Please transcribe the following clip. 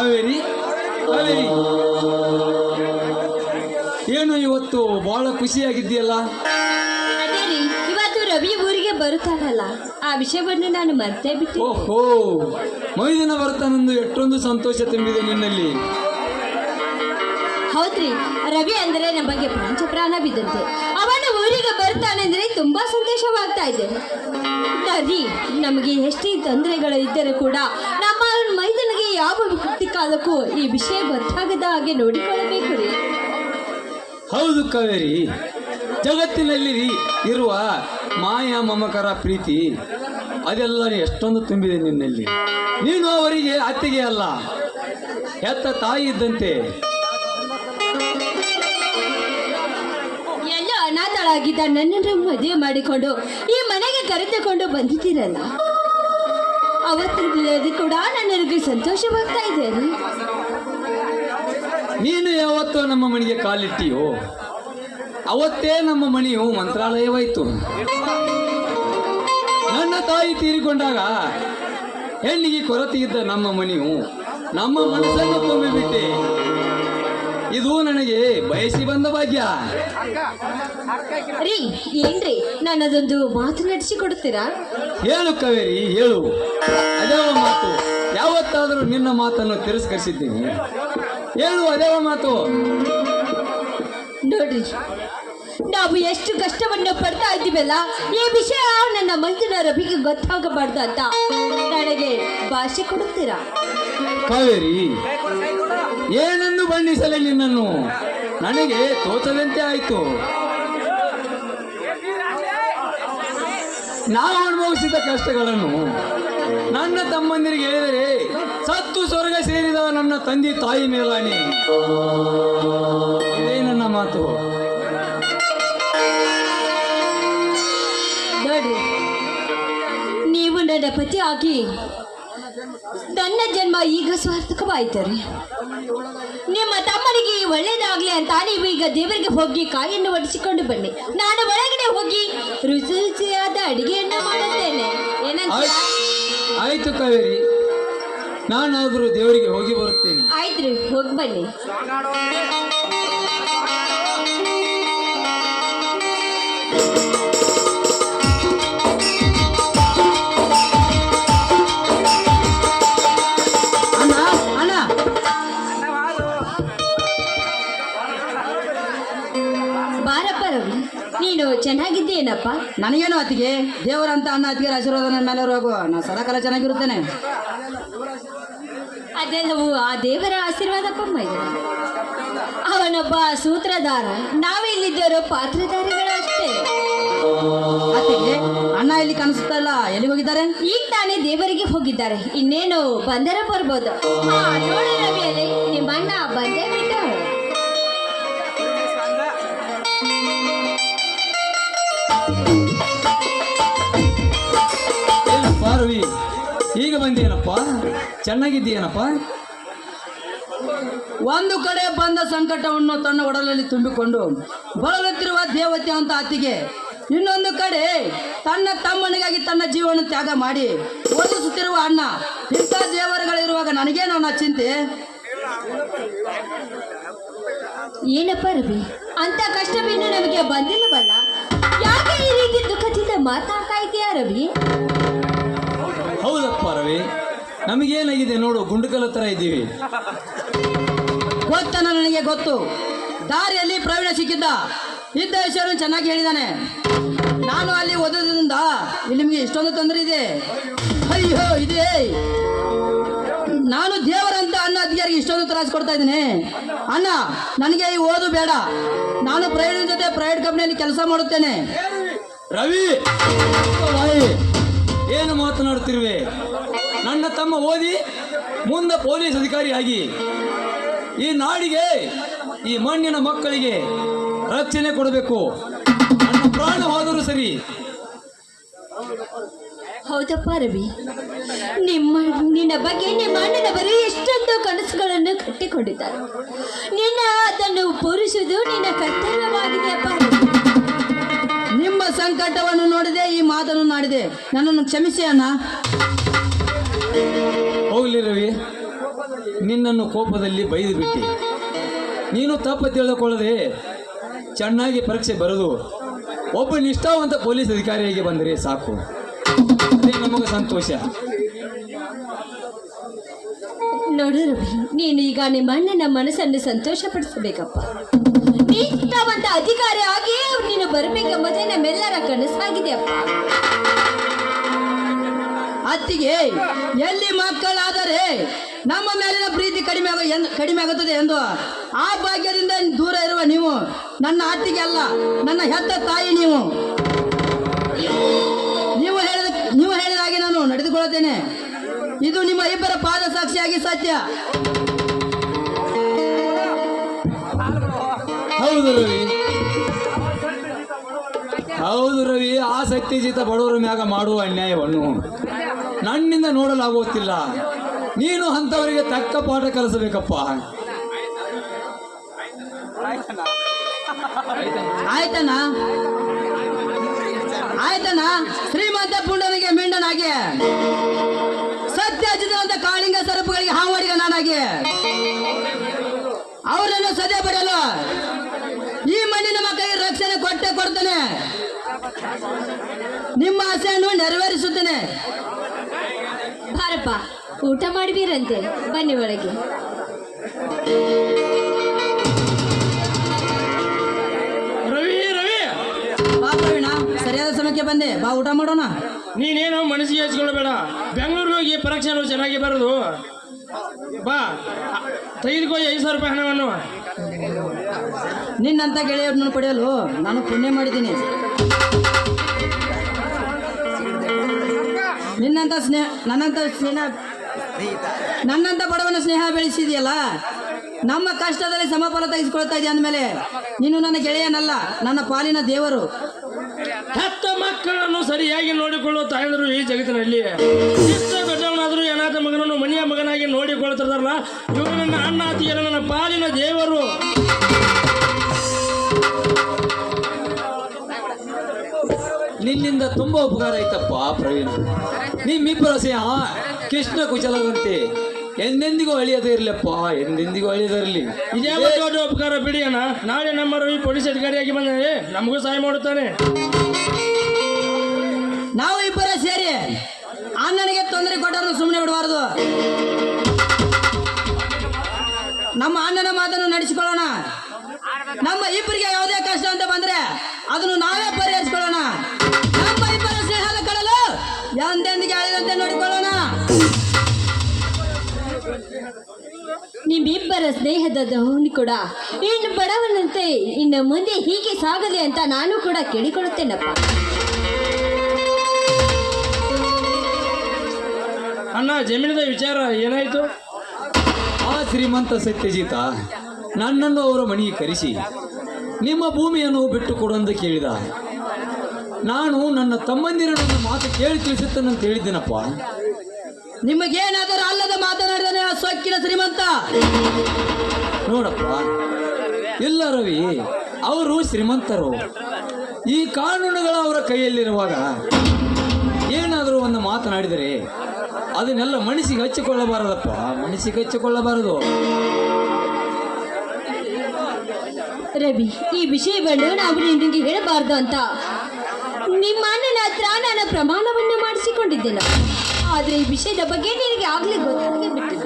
ಕಾವೇರಿ ಕಾವೇರಿ ಏನು ಇವತ್ತು ಬಹಳ ಖುಷಿಯಾಗಿದ್ದೀಯಲ್ಲ? ಅದೇ ರೀ ಇವತ್ತು ರವಿ ಊರಿಗೆ ಬರುತ್ತಾನಲ್ಲ. ಆ ವಿಷಯವನ್ನು ನಾನು ಮರ್ತೇ ಬಿಟ್ಟು ಓಹೋ ಮೈದಿನ ಬರ್ತಾನಂದು ಎಷ್ಟೊಂದು ಸಂತೋಷ ತುಂಬಿದೆ ನಿನ್ನಲ್ಲಿ. ಹೌದ್ರಿ ರವಿ ಅಂದರೆ ನಮಗೆ ಪ್ರಾಂಚ ಪ್ರಾಣ ಬಿದ್ದಂತೆ. ಅವನು ಊರಿಗೆ ಬರ್ತಾನೆಂದ್ರೆ ತುಂಬಾ ಸಂತೋಷವಾಗ್ತಾ ಇದೆ. ಸರಿ, ನಮಗೆ ಎಷ್ಟೇ ತೊಂದರೆಗಳು ಇದ್ದರೂ ಕೂಡ ನಮ್ಮ ಮೈದನಿಗೆ ಯಾವ ಕಾಲಕ್ಕೂ ಈ ವಿಷಯ ಗೊತ್ತಾಗದ ಹಾಗೆ ನೋಡಿಕೊಳ್ಳಬೇಕು ರೀ. ಹೌದು ಕಾವೇರಿ. ಜಗತ್ತಿನಲ್ಲಿ ಇರುವ ಮಾಯಾ ಮಮಕರ ಪ್ರೀತಿ, ಅದೆಲ್ಲ ಎಷ್ಟೊಂದು ತುಂಬಿದೆ ನಿನ್ನಲ್ಲಿ. ನೀನು ಅವರಿಗೆ ಅತ್ತಿಗೆ ಅಲ್ಲ, ಹೆತ್ತ ತಾಯಿ ಇದ್ದಂತೆ. ಅನಾಥಳಾಗಿದ್ದ ನನ್ನನ್ನು ಮದುವೆ ಮಾಡಿಕೊಂಡು ಈ ಮನೆಗೆ ಕರೆದುಕೊಂಡು ಬಂದಿದ್ದೀರಲ್ಲ? ಅವತ್ತಿಲ್ಲದೆ ಕೂಡ ನನಗೆ ಸಂತೋಷವಾಗ್ತಾ ಇದೆ ನೀನು ಯಾವತ್ತೋ ನಮ್ಮ ಮನೆಗೆ ಕಾಲಿಟ್ಟಿಯೋ, ಅವತ್ತೇ ನಮ್ಮ ಮನೆಯು ಮಂತ್ರಾಲಯವಾಯಿತು. ನನ್ನ ತಾಯಿ ತೀರಿಕೊಂಡಾಗ ಹೆಣ್ಣಿಗೆ ಕೊರತೆ ಇದ್ದ ನಮ್ಮ ಮನೆಯು ನಮ್ಮ ಮನಸ್ಸನ್ನು ತುಂಬಿಬಿಟ್ಟೆ ಇದು ನನಗೆ ಬಯಸಿ ಬಂದ ಭಾಗ್ಯ. ರೀ ಏನ್ರಿ? ನನ್ನದೊಂದು ಮಾತು ನಡೆಸಿ ಕೊಡ್ತೀರಾ? ಹೇಳು ಕಾವೇರಿ ಹೇಳು. ಅದೇವ ಮಾತು? ಯಾವತ್ತಾದರೂ ನಿನ್ನ ಮಾತನ್ನು ತಿರಸ್ಕರಿಸಿದ್ದೀನಿ. ಹೇಳು ಅದೇವ ಮಾತು? ನೋಡ್ರಿ ನಾವು ಎಷ್ಟು ಕಷ್ಟವನ್ನು ಪಡ್ತಾ ಇದ್ದೀವಲ್ಲ ಈ ವಿಷಯ ನನ್ನ ಮಂಜಿನ ರವಿಗೆ ಗೊತ್ತಾಗಬಾರ್ದು ಅಂತ ನನಗೆ ಭಾಷೆ ಕೊಡುತ್ತೀರಾ? ಕಾವೇರಿ? ಏನನ್ನು ಬಣ್ಣಿಸಲಿ ನಿನ್ನನ್ನು? ನನಗೆ ತೋಚದಂತೆ ಆಯಿತು. ನಾವು ಅನುಭವಿಸಿದ ಕಷ್ಟಗಳನ್ನು ನನ್ನ ತಮ್ಮಂದಿರಿಗೆ ಹೇಳಿದರೆ ಸತ್ತು ಸ್ವರ್ಗ ಸೇರಿದ ನನ್ನ ತಂದೆ ತಾಯಿ ಮೇಲಾನೆ. ಇದೇ ನನ್ನ ಮಾತು. ನೀವು ನನ್ನ ಪತಿ ಆಗಿ ನನ್ನ ಜನ್ಮ ಈಗ ಸ್ವಾರ್ಥಕವಾಯ್ತು ರೀ ನಿಮ್ಮ ತಮ್ಮನಿಗೆ ಒಳ್ಳೇದಾಗ್ಲಿ ಅಂತ ನೀವು ಈಗ ದೇವರಿಗೆ ಹೋಗಿ ಕಾಯನ್ನು ಒಡಿಸಿಕೊಂಡು ಬನ್ನಿ. ನಾನು ಒಳಗಡೆ ಹೋಗಿ ರುಚಿ ರುಚಿಯಾದ ಅಡಿಗೆಯನ್ನ ಮಾಡುತ್ತೇನೆ. ಏನಂತ? ಆಯ್ತು. ಆಯ್ತು ಕಾವೇರಿ. ನಾನಾದರೂ ದೇವರಿಗೆ ಹೋಗಿ ಬರುತ್ತೇನೆ. ಆಯ್ತ್ರಿ ಹೋಗಿ ಬನ್ನಿ. ನೀನು ಚೆನ್ನಾಗಿದ್ದೇನಪ್ಪ ನನಗೇನು ಅತ್ತಿಗೆ? ದೇವರಂತ ಅನ್ನ ಅತ್ತಿಗೆ ಆಶೀರ್ವಾದ ನನ್ನ ಮೇಲೆ ಹೋಗು. ನಾ ಸದಾಕಾಲ ಚೆನ್ನಾಗಿರುತ್ತೇನೆ. ಅದೆಲ್ಲವೂ ಆ ದೇವರ ಆಶೀರ್ವಾದಪ್ಪ ಮೈದ ಅವನೊಬ್ಬ ಸೂತ್ರಧಾರ. ನಾವಿಲ್ಲಿದ್ದರು ಪಾತ್ರಧಾರಿಗಳು ಅಷ್ಟೇ ಅತ್ತಿಗೆ ಅಣ್ಣ ಇಲ್ಲಿ? ಕಾಣಿಸ್ತಾ ಎಲ್ಲಿ ಹೋಗಿದ್ದಾರೆ? ಈಗ ತಾನೇ ದೇವರಿಗೆ ಹೋಗಿದ್ದಾರೆ. ಇನ್ನೇನು ಬಂದರ ಬರ್ಬೋದು. ಹಾ, ನೋಡು ನಿಮ್ಮ ಅಣ್ಣ ಬಂದೇ ಬಿಟ್ಟ ಏನಪ್ಪ ರವಿ ಈಗ ಬಂದೇನಪ್ಪ ಚೆನ್ನಾಗಿದ್ದೀಯನಪ್ಪ? ಒಂದು ಕಡೆ ಬಂದ ಸಂಕಟವನ್ನು ತನ್ನ ಒಡಲಲ್ಲಿ ತುಂಬಿಕೊಂಡು ಬಳಲುತ್ತಿರುವ ದೇವತೆ ಅಂತ ಅತ್ತಿಗೆ ಇನ್ನೊಂದು ಕಡೆ ತನ್ನ ತಮ್ಮನಿಗಾಗಿ ತನ್ನ ಜೀವನ ತ್ಯಾಗ ಮಾಡಿ ಓದಿಸುತ್ತಿರುವ ಅಣ್ಣ ಇಂಥ ದೇವರುಗಳಿರುವಾಗ ನನಗೇ ನನ್ನ ಚಿಂತೆ? ಏನಪ್ಪ ರವಿ ಅಂತ ಕಷ್ಟವೇನು ನಮಗೆ ಬಂದಿಲ್ಲವಲ್ಲ? ಮಾತಾಡ್ತಾ ಇದೆಯಾ ರವಿ? ಹೌದಪ್ಪ ರವಿ ನಮಗೇನಾಗಿದೆ ನೋಡು ಗುಂಡುಕಲ ತರ ಇದ್ದೀವಿ. ಗೊತ್ತನ ನನಗೆ ಗೊತ್ತು. ದಾರಿಯಲ್ಲಿ ಪ್ರವೀಣ ಸಿಕ್ಕಿದ್ದ. ಇದ್ದ ವಿಷಯವನ್ನು ಚೆನ್ನಾಗಿ ಹೇಳಿದಾನೆ. ನಾನು ಅಲ್ಲಿ ಓದೋದ್ರಿಂದ ಇಲ್ಲಿ ನಿಮಗೆ ಇಷ್ಟೊಂದು ತೊಂದರೆ ಇದೆ. ಅಯ್ಯೋ ಇದೆ. ನಾನು ದೇವರಂತ ಅಣ್ಣ ಅಧಿಕಾರಿಗೆ ಇಷ್ಟೊಂದು ತ್ರಾಸು ಕೊಡ್ತಾ ಇದ್ದೀನಿ. ಅಣ್ಣ ನನಗೆ ಈ ಓದು ಬೇಡ. ನಾನು ಪ್ರೈವೇಟ್ ಜೊತೆ ಪ್ರೈವೇಟ್ ಕಂಪ್ನಿಯಲ್ಲಿ ಕೆಲಸ ಮಾಡುತ್ತೇನೆ. ರವಿ! ಏನು ಮಾತನಾಡುತ್ತಿರುವೆ? ನನ್ನ ತಮ್ಮ ಓದಿ ಮುಂದೆ ಪೊಲೀಸ್ ಅಧಿಕಾರಿಯಾಗಿ. ಈ ನಾಡಿಗೆ, ಈ ಮಣ್ಣಿನ ಮಕ್ಕಳಿಗೆ ರಕ್ಷಣೆ ಕೊಡಬೇಕು. ನನ್ನ ಪ್ರಾಣ ಸರಿ. ಹೌದಪ್ಪ ರವಿ. ನಿಮ್ಮ, ನಿನ್ನ ಬಗ್ಗೆ ನಿಮ್ಮ ಅಣ್ಣನವರು ಎಷ್ಟೊಂದು ಕನಸುಗಳನ್ನು ಕಟ್ಟಿಕೊಂಡಿದ್ದಾರೆ. ನಿನ್ನ ಅದನ್ನು ಪೂರಿಸುವುದು ನಿನ್ನ ಕರ್ತವ್ಯವಾಗಿದೆಯಪ್ಪ ರವಿ. ನಿಮ್ಮ ಸಂಕಟವನ್ನು ನೋಡಿದೆ ಈ ಮಾತನ್ನು ನಾಡಿದೆ. ನನ್ನನ್ನು ಕ್ಷಮಿಸಿ ಅಣ್ಣ. ಹೋಗ್ಲಿ ರವಿ ನಿನ್ನನ್ನು ಕೋಪದಲ್ಲಿ ಬೈದು ಬಿಟ್ಟಿ ನೀನು ತಪ್ಪು ತಿಳಿದುಕೊಳ್ಳದೆ ಚೆನ್ನಾಗಿ ಪರೀಕ್ಷೆ ಬರೆದು ಒಬ್ಬ ನಿಷ್ಠಾವಂತ ಪೊಲೀಸ್ ಅಧಿಕಾರಿಯಾಗಿ ಬಂದರೆ ಸಾಕು. ಅದೇ ನಮಗೆ ಸಂತೋಷ. ನೋಡು ರವಿ ನೀನು ಈಗ ನಿಮ್ಮ ಅಣ್ಣನ ಮನಸ್ಸನ್ನು ಸಂತೋಷಪಡಿಸಬೇಕಪ್ಪ. ನಮ್ಮೆಲ್ಲರ ಕನಸಾಗಿದೆ ಅಪ್ಪ. ಅತ್ತಿಗೆ ಎಲ್ಲಿ ಮಕ್ಕಳಾದರೆ ನಮ್ಮ ಮೇಲಿನ ಪ್ರೀತಿ ಕಡಿಮೆ ಆಗೋ ಎಂದು ಕಡಿಮೆ ಆಗುತ್ತದೆ ಎಂದು ಆ ಭಾಗ್ಯದಿಂದ ದೂರ ಇರುವ ನೀವು ನನ್ನ ಅತ್ತಿಗೆ ಅಲ್ಲ ನನ್ನ ಹೆತ್ತ ತಾಯಿ ನೀವು. ನೀವು ಹೇಳಿದ ನೀವು ಹೇಳಿದ ಹಾಗೆ ನಾನು ನಡೆದುಕೊಳ್ಳುತ್ತೇನೆ. ಇದು ನಿಮ್ಮ ಇಬ್ಬರ ಪಾದ ಸಾಕ್ಷಿಯಾಗಿ ಸತ್ಯ. ಹೌದು ಹೌದು ರವಿ, ಆಸಕ್ತಿಜಿತ ಬಡವರ ಮ್ಯಾಗ ಮಾಡುವ ಅನ್ಯಾಯವನ್ನು. ನನ್ನಿಂದ ನೋಡಲಾಗುತ್ತಿಲ್ಲ. ನೀನು ಅಂಥವರಿಗೆ ತಕ್ಕ ಪಾಠ ಕಲಿಸಬೇಕಪ್ಪ. ಆಯ್ತಣ್ಣ. ಆಯ್ತಣ್ಣ. ಶ್ರೀಮಂತ ಪುಂಡನಿಗೆ ನಿಮ್ಮ ಆಸೆಯನ್ನು ನೆರವೇರಿಸುತ್ತೇನೆ. ಬಾರಪ್ಪ ಊಟ ಮಾಡಿಬೀರಂತೆ ಬನ್ನಿ ಒಳಗೆ. ರವಿ ರವಿ! ಬಾ ಪ್ರವೀಣ ಸರಿಯಾದ ಸಮಯಕ್ಕೆ ಬಂದೆ. ಬಾ ಊಟ ಮಾಡೋಣ. ನೀನೇನು ಮನಸ್ಸಿಗೆ ಹಚ್ಕೊಳ್ಬೇಡ. ಬೆಂಗಳೂರಿಗೆ ಹೋಗಿ ಪರೀಕ್ಷೆನು ಚೆನ್ನಾಗಿ ಬರೋದು. ಬಾ ತೆಗೆದುಕೋ ಐದು ಸಾವಿರ ರೂಪಾಯಿ ಹಣವನ್ನು. ನಿನ್ನಂತ ಗೆಳೆಯರನ್ನು ಪಡೆಯಲು ನಾನು ಪುಣ್ಯ ಮಾಡಿದ್ದೀನಿ. ನಿನ್ನಂತ ಸ್ನೇಹ, ನನ್ನಂತ ಸ್ನೇಹ, ನನ್ನಂತ ಬಡವನ ಸ್ನೇಹ ಬೆಳೆಸಿದೆಯಲ್ಲ? ನಮ್ಮ ಕಷ್ಟದಲ್ಲಿ ಸಮಫಲ ತೆಗೆದುಕೊಳ್ತಾ ಇದೆಯಾ ಅಂದಮೇಲೆ, ನೀನು ನನ್ನ ಗೆಳೆಯನಲ್ಲ, ನನ್ನ ಪಾಲಿನ ದೇವರು. ಹತ್ತು ಮಕ್ಕಳನ್ನು ಸರಿಯಾಗಿ ನೋಡಿಕೊಳ್ಳುವ ತಾಯಂದರು ಈ ಜಗತ್ತಿನಲ್ಲಿ. ಇಷ್ಟ ದೊಡ್ಡವನಾದರೂ ಏನಾದ ಮಗನನ್ನು ಮನೆಯ ಮಗನಾಗಿ ನೋಡಿಕೊಳ್ತಿರ್ತಾರಲ್ಲ ಇವರು ನನ್ನ ಅಣ್ಣ ನನ್ನ ಪಾಲಿನ ದೇವರು. ನಿನ್ನಿಂದ ತುಂಬಾ ಉಪಕಾರ ಆಯ್ತಪ್ಪ ಪ್ರವೀಣ್. ನಿಮ್ಮಿಬ್ಬರ ಸ್ನೇಹ ಕೃಷ್ಣ ಕುಚಲದಂತೆ ಎಂದೆಂದಿಗೂ ಅಳಿಯದೇ ಇರ್ಲಪ್ಪ ಎಂದೆಂದಿಗೂ ಅಳಿಯದಿರಲಿ ಇದೇ ದೊಡ್ಡ ಉಪಕಾರ ಬಿಡಿ ಅಣ್ಣ. ನಾಳೆ ನಮ್ಮ ರವಿ ಪೊಲೀಸ್ ಅಧಿಕಾರಿಯಾಗಿ ಬಂದರೆ ನಮಗೂ ಸಹಾಯ ಮಾಡುತ್ತಾನೆ. ನಾವು ಇಬ್ಬರ ಸೇರಿ ಅಣ್ಣನಿಗೆ ತೊಂದರೆ ಕೊಟ್ಟರು ಸುಮ್ಮನೆ ಬಿಡಬಾರದು. ನಮ್ಮ ಅಣ್ಣನ ಮಾತನ್ನು ನಡೆಸಿಕೊಳ್ಳೋಣ. ನಮ್ಮ ಇಬ್ಬರಿಗೆ ಯಾವುದೇ ಕಷ್ಟ ಅಂತ ಬಂದ್ರೆ ಅದನ್ನು ನಾವೇ ಸ್ನೇಹದ ದೋಣಿ ಕೂಡ. ಇನ್ನು ಬಡವನಂತೆ ಇನ್ನು ಮುಂದೆ ಹೀಗೆ ಸಾಗಲಿ ಅಂತ ನಾನು ಕೂಡ ಕೇಳಿಕೊಳ್ಳುತ್ತೇನಪ್ಪ. ಅಣ್ಣ ಜಮೀನದ ವಿಚಾರ ಏನಾಯಿತು? ಆ ಶ್ರೀಮಂತ ಸತ್ಯಜಿತ ನನ್ನನ್ನು ಅವರ ಮನೆಗೆ ಕರೆಸಿ ನಿಮ್ಮ ಭೂಮಿಯನ್ನು ಬಿಟ್ಟು ಕೊಡು ಕೇಳಿದ. ನಾನು ನನ್ನ ತಮ್ಮಂದಿರ ನನ್ನ ಮಾತು ಕೇಳಿ ತಿಳಿಸುತ್ತೇನಂತ ಹೇಳಿದ್ದೀನಪ್ಪ. ನಿಮಗೇನಾದರೂ ಅಲ್ಲದ ಮಾತನಾಡಿದಾನೆ ಆ ಸೊಕ್ಕಿನ ಶ್ರೀಮಂತ. ನೋಡಪ್ಪ, ಇಲ್ಲ ರವಿ, ಅವರು ಶ್ರೀಮಂತರು. ಈ ಕಾನೂನುಗಳು ಅವರ ಕೈಯಲ್ಲಿರುವಾಗ ಏನಾದರೂ ಒಂದು ಮಾತನಾಡಿದರೆ ಅದನ್ನೆಲ್ಲ ಮನಸ್ಸಿಗೆ ಹಚ್ಚಿಕೊಳ್ಳಬಾರದಪ್ಪ. ಮನಸ್ಸಿಗೆ ಹಚ್ಚಿಕೊಳ್ಳಬಾರದು. ರವಿ, ಈ ವಿಷಯವನ್ನು ನಾವು ನಿಮಗೆ ಹೇಳಬಾರ್ದು ಅಂತ. ನಿಮ್ಮ ಅಣ್ಣನ ಹತ್ರ ನಾನು ಪ್ರಮಾಣವನ್ನು ಮಾಡಿಸಿಕೊಂಡಿದ್ದೇನೆ. ಆದರೆ ಈ ವಿಷಯದ ಬಗ್ಗೆ ನಿನಗೆ ಆಗ್ಲೇ ಗೊತ್ತಾಗಿದೆ